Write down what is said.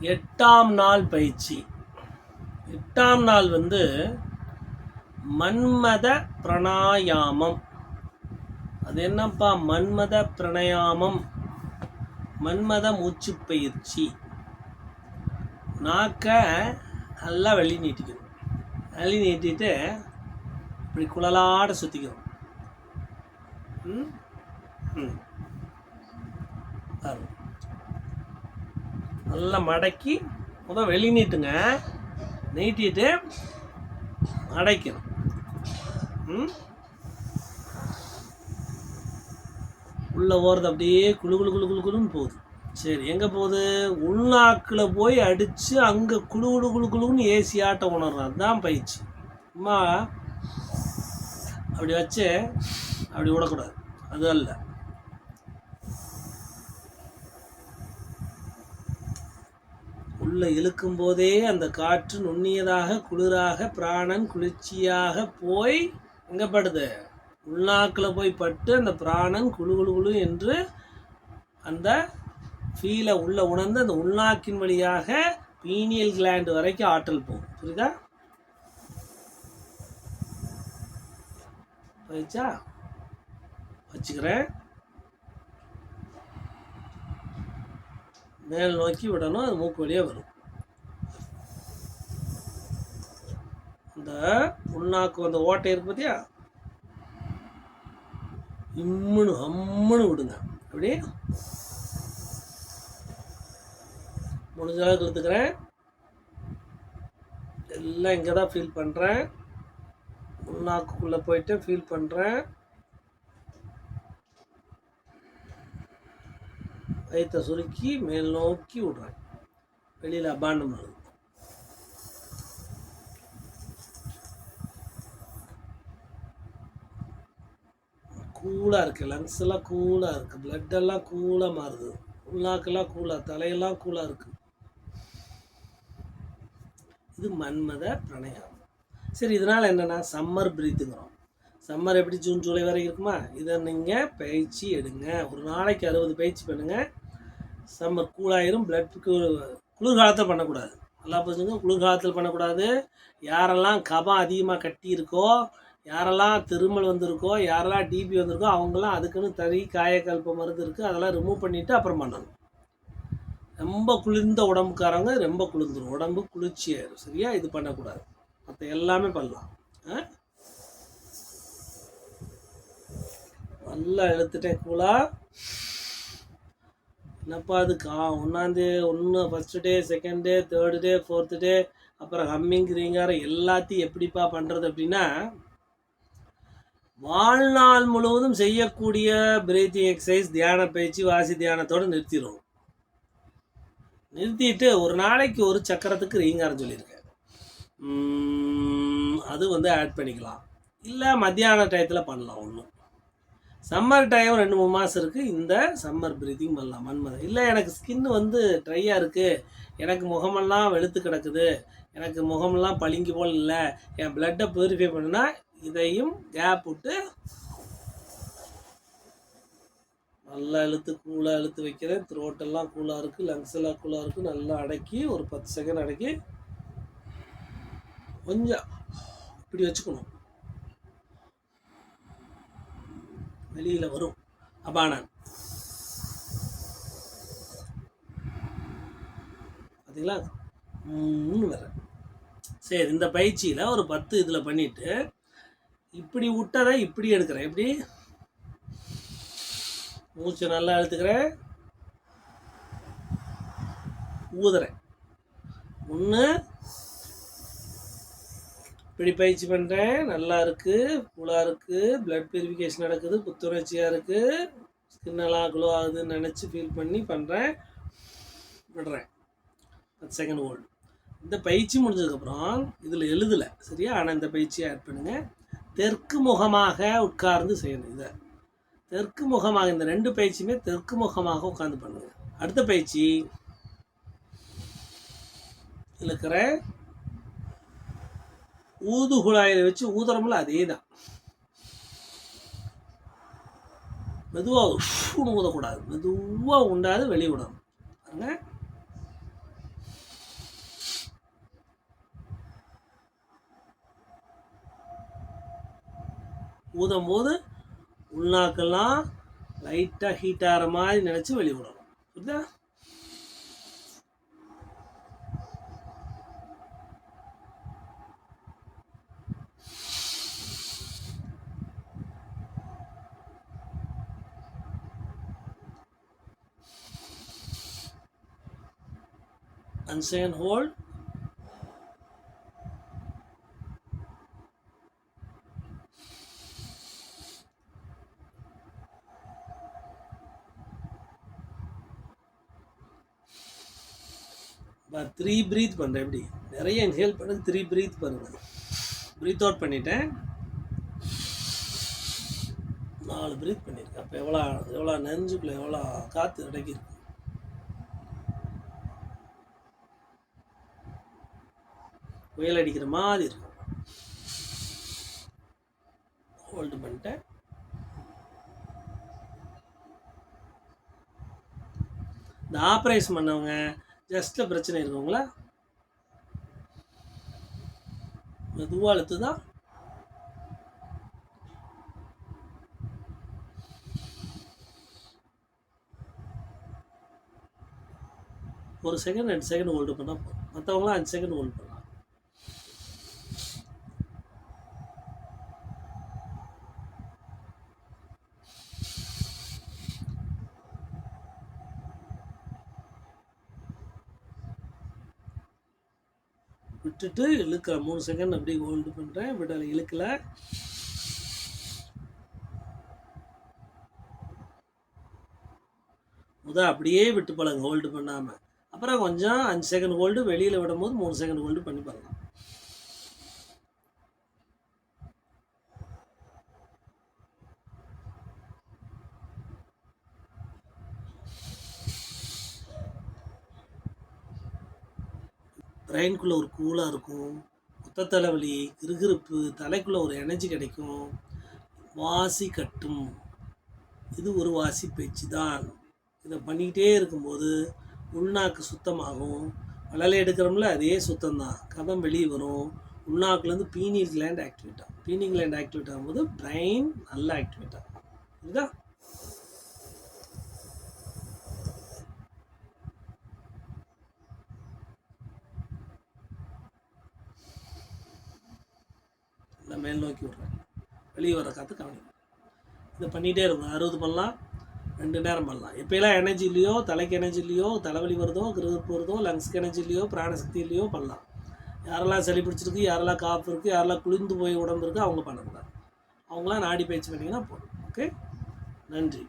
எட்டாம் நாள் பயிற்சி. எட்டாம் நாள் வந்து மன்மத பிரணாயாமம். அது என்னப்பா? மன்மத பிரணயாமம். மன்மத மூச்சு பயிற்சி. நாக்க நல்லா வெளி நீட்டிக்கணும். வெளி நீட்டிட்டு இப்படி குழலாட சுற்றிக்கணும் ம்? ம் பாருங்க. நல்லா மடக்கி முதல் வெளி நீட்டுங்க. நீட்டிட்டு மடைக்கணும் ம்? உள்ளே போகிறது அப்படியே குழு குழு குழு குளு குளுன்னு போகுது. சரி எங்கே போகுது? உள்நாக்கில் போய் அடித்து அங்கே குளு குழு குழு குழுன்னு ஏசி ஆட்டம் உணர்றான். அதுதான் பயிற்சி. அம்மா அப்படி வச்சு அப்படி விடக்கூடாது. அது அல்ல. உள்ளே இழுக்கும் போதே அந்த காற்று நுண்ணியதாக குளிராக பிராணன் குளிர்ச்சியாக போய் எங்க படுது உள்நாக்கில் போய் பட்டு அந்த பிராணன் குளு குளு குளு என்று அந்த ஃபீலை உள்ளே உணர்ந்து அந்த உள்நாக்கின் வழியாக பீனியல் கிளாண்டு வரைக்கும் ஆற்றல் போகும். புரியுதா? போயிடுச்சா? வச்சுக்கிறேன். மேல் நோக்கி விடணும் அது மூக்கு வழியாக வரும். இந்த புண்ணாக்கு அந்த ஓட்டை இருக்கு பார்த்தியா இம்முன்னு அம்முன்னு விடுங்க. அப்படி. முடிஞ்ச அளவுக்கு எடுத்துக்கிறேன். எல்லாம் இங்கே தான் ஃபீல் பண்ணுறேன் உள்நாக்குள்ளே போயிட்டு ஃபீல் பண்ணுறேன் வயிற்றை சுருக்கி மேல் நோக்கி விடுறாங்க வெளியில் அபாண்டம் ஆகுது கூலாக இருக்குது லங்ஸ் எல்லாம் கூலாக இருக்குது blood எல்லாம் கூலாக மாறுது. உள்நாக்கெல்லாம் கூலாக தலையெல்லாம் கூலாக இருக்குது இது மன்மத பிரணயம். சரி இதனால் என்னென்னா சம்மர் பிரீத்துங்கிறோம் சம்மர் எப்படி ஜூன் ஜூலை வரைக்கும் இருக்குமா? இதை நீங்கள் பயிற்சி எடுங்க. ஒரு நாளைக்கு அறுபது பயிற்சி பண்ணுங்கள் செம்ம கூலாயிரும் பிளட்டுக்கு குளிர்காலத்தில் பண்ணக்கூடாது. நல்லா புரிஞ்சுங்க குளிர்காலத்தில் பண்ணக்கூடாது. யாரெல்லாம் கபம் அதிகமாக கட்டி இருக்கோ யாரெல்லாம் திருமல் வந்திருக்கோ யாரெல்லாம் டிபி வந்திருக்கோ அவங்கெல்லாம் அதுக்குன்னு தனி காயக்கல்ப மருந்து இருக்குது அதெல்லாம் ரிமூவ் பண்ணிவிட்டு அப்புறம் பண்ணணும். ரொம்ப குளிர்ந்த உடம்புக்காரங்க ரொம்ப குளிர்ந்துடும் உடம்பு குளிர்ச்சியாயிரும் சரியா? இது பண்ணக்கூடாது. மற்ற எல்லாமே பண்ணலாம். ஆ? நல்லா எழுத்துட்டேன் கூலா என்னப்பா அது கா ஒன்றாந்தே ஒன்று first day second day third day fourth day அப்புறம் ஹம்மிங் ரீங்கார எல்லாத்தையும் எப்படிப்பா பண்ணுறது அப்படின்னா வாழ்நாள் முழுவதும் செய்யக்கூடிய பிரீத்திங் எக்ஸசைஸ் தியான பயிற்சி வாசி தியானத்தோடு நிறுத்திடும் நிறுத்திட்டு ஒரு நாளைக்கு ஒரு சக்கரத்துக்கு ரீங்காரம் சொல்லியிருக்கேன். அது வந்து ஆட் பண்ணிக்கலாம். இல்லை மத்தியான டயத்தில் பண்ணலாம் ஒன்றும் சம்மர் டைம் ரெண்டு மூணு மாதம் இருக்குது இந்த சம்மர் பிரீத்திங் பண்ணலாம். மண்மதை இல்லை எனக்கு ஸ்கின் வந்து ட்ரையாக இருக்குது எனக்கு முகமெல்லாம் வெளுத்து கிடக்குது. எனக்கு முகமெல்லாம் பளிங்கு போல் இல்லை. என் பிளட்டை பியூரிஃபை பண்ணுனா இதையும் கேப் விட்டு நல்லா இழுத்து கூலாக இழுத்து வைக்கிறேன். த்ரோட்டெல்லாம் கூலாக இருக்குது லங்ஸ் எல்லாம் கூலாக இருக்குது நல்லா அடக்கி ஒரு பத்து செகண்ட் அடக்கி கொஞ்சம் இப்படி வச்சுக்கணும். வெளியில் வரும். அபானன். பார்த்தீங்களா ம்னு வர சரி இந்த பயிற்சியில் ஒரு பத்து இதில் பண்ணிவிட்டு இப்படி விட்டதை இப்படி எடுக்கிறேன். எப்படி? மூச்சை நல்லா அழுத்துக்கிறேன் ஊதுறேன். ஒன்று இப்படி பயிற்சி பண்ணுறேன் நல்லா இருக்குது கூலாக இருக்குது பிளட் பியூரிஃபிகேஷன் நடக்குது. புத்துணர்ச்சியாக இருக்குது ஸ்கின்னெல்லாம் க்ளோ ஆகுதுன்னு நினச்சி ஃபீல் பண்ணி பண்ணுறேன் விடுறேன். பத்து செகண்ட் ஓல்டு இந்த பயிற்சி முடிஞ்சதுக்கப்புறம் இதில் எழுதலை. சரியா? ஆனால் இந்த பயிற்சியை ஆட் பண்ணுங்கள் தெற்கு முகமாக உட்கார்ந்து செய்யணும் இதை. தெற்கு முகமாக இந்த ரெண்டு பயிற்சியுமே தெற்கு முகமாக உட்கார்ந்து பண்ணுங்கள் அடுத்த பயிற்சி. இதில் இருக்கிற ஊது குழாயில் வச்சு ஊதுறோம்ல அதே தான் மெதுவாக உஷ்னு ஊதக்கூடாது. மெதுவாக உண்டாது வெளியே விடணும். பாருங்க. ஊதும் போது உள்நாக்கெல்லாம் லைட்டாக ஹீட் ஆகிற மாதிரி நினச்சி வெளியே விடணும். புரியுதா? And second hold. Three breath பண்ணுறேன் எப்படி? நிறைய இன்ஹேல் பண்ணுங்க த்ரீ ப்ரீத் பண்ணுங்க ப்ரீத் அவுட் பண்ணிட்டேன். நாலு ப்ரீத் பண்ணியிருக்கேன். அப்போ எவ்வளோ எவ்வளோ நெஞ்சுக்குள்ளே எவ்வளோ காற்று அடக்கியிருக்கு புயல் அடிக்கிற மாதிரி இருக்கும் ஹோல்டு பண்ணிட்டேன் இந்த ஆப்ரேஷன் பண்ணவங்க ஜஸ்ட்டில் பிரச்சனை இருக்கவங்களா மெதுவாக அழுத்துதா? ஒரு செகண்ட் ரெண்டு செகண்ட் ஹோல்டு பண்ணால் போதும். மற்றவங்களாம் அஞ்சு செகண்ட் ஹோல்டு பண்ணலாம் விட்டுட்டு இழுக்கிறேன் மூணு செகண்ட் அப்படியே ஹோல்டு பண்ணுறேன் விடலை இழுக்கல. முதல் அப்படியே விட்டு பழங்க ஹோல்டு பண்ணாமல் அப்புறம் கொஞ்சம் அஞ்சு செகண்ட் ஹோல்டு வெளியில் விடும்போது மூணு செகண்ட் ஹோல்டு பண்ணி பாருங்க பிரெயின்குள்ளே ஒரு கூலாக இருக்கும். குத்த தலைவலி கிருகிருப்பு தலைக்குள்ளே ஒரு எனர்ஜி கிடைக்கும். வாசி கட்டும். இது ஒரு வாசி பேச்சு தான் இதை பண்ணிக்கிட்டே இருக்கும்போது உள்நாக்கு சுத்தமாகும். வளலை எடுக்கிறோம்ல அதே சுத்தம்தான். கதம் வெளியே வரும். உள்நாக்குலேருந்து பீனியல் கிளாண்ட் ஆக்டிவேட் ஆகும். பீனியல் கிளாண்ட் ஆக்டிவேட் ஆகும்போது பிரெயின் நல்லா ஆக்டிவேட் ஆகும். புரியுதா இல்லை மேல் நோக்கி விட்றேன் வெளியே வர காற்று கவனிக்கும் இதை பண்ணிகிட்டே இருக்கும் அறுபது பண்ணலாம் ரெண்டு நேரம் பண்ணலாம். எப்போயெல்லாம் எனர்ஜி இல்லையோ தலைக்கு எனர்ஜி இல்லையோ தலைவலி வருதோ கிருப்பு வருதோ லங்ஸ்க்கு எனர்ஜி இல்லையோ பிராணசக்தி இல்லையோ பண்ணலாம். யாரெல்லாம் சளி பிடிச்சிருக்கு யாரெல்லாம் காப்பு இருக்குது யாரெல்லாம் குளிர்ந்து போய் உடம்பு இருக்குது அவங்க பண்ணக்கூடாது. அவங்களாம் நாடி பயிற்சி பண்ணிங்கன்னா போதும். ஓகே நன்றி.